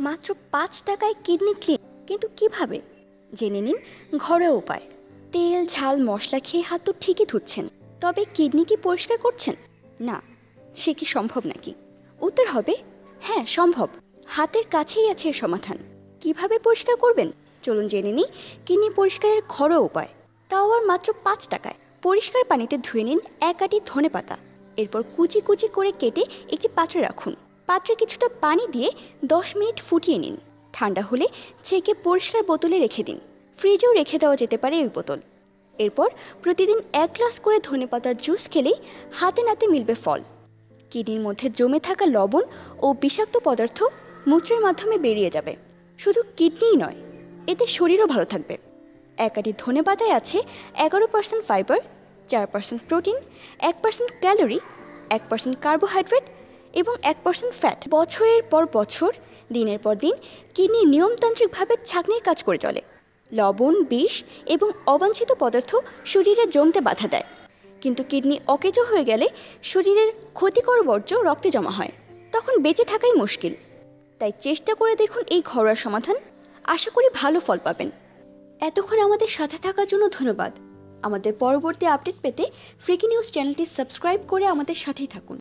মাত্র পাঁচ টাকায় কিডনি ক্লিন। কিন্তু কীভাবে? জেনে নিন ঘরোয়া উপায়। তেল, ঝাল, মশলা খেয়ে হাত তো ঠিকই ধুচ্ছেন। তবে কিডনি কি পরিষ্কার করছেন? না, সে কি সম্ভব নাকি? উত্তর হবে হ্যাঁ সম্ভব। হাতের কাছেই আছে এর সমাধান। কীভাবে পরিষ্কার করবেন? চলুন জেনে নিই কিডনি পরিষ্কারের ঘরোয়া উপায়। তাও আবার মাত্র পাঁচ টাকায়। পরিষ্কার পানিতে ধুয়ে নিন এক আটি ধনে পাতা এরপর কুচি কুচি করে কেটে একটি পাত্রে রাখুন। পাত্রে কিছুটা পানি দিয়ে দশ মিনিট ফুটিয়ে নিন। ঠান্ডা হলে ছেঁকে পরিষ্কার বোতলে রেখে দিন। ফ্রিজেও রেখে দেওয়া যেতে পারে ওই বোতল। এরপর প্রতিদিন এক গ্লাস করে ধনেপাতার জুস খেলেই হাতে নাতে মিলবে ফল। কিডনির মধ্যে জমে থাকা লবণ ও বিষাক্ত পদার্থ মূত্রের মাধ্যমে বেরিয়ে যাবে। শুধু কিডনিই নয়, এতে শরীরও ভালো থাকবে। একাটি ধনে পাতায় আছে এগারো পার্সেন্ট ফাইবার, চার পার্সেন্ট প্রোটিন, এক পার্সেন্ট ক্যালোরি, এক পার্সেন্ট কার্বোহাইড্রেট এবং এক পার্সেন্ট ফ্যাট বছরের পর বছর, দিনের পর দিন, কিডনি নিয়মতান্ত্রিকভাবে ছাঁকনির কাজ করে চলে। লবণ, বিষ এবং অবাঞ্ছিত পদার্থ শরীরে জমতে বাধা দেয়। কিন্তু কিডনি অকেজো হয়ে গেলে শরীরের ক্ষতিকর বর্জ্য রক্তে জমা হয়। তখন বেঁচে থাকাই মুশকিল। তাই চেষ্টা করে দেখুন এই ঘরোয়া সমাধান। আশা করি ভালো ফল পাবেন। এতক্ষণ আমাদের সাথে থাকার জন্য ধন্যবাদ। আমাদের পরবর্তী আপডেট পেতে ফ্রিকি নিউজ চ্যানেলটি সাবস্ক্রাইব করে আমাদের সাথেই থাকুন।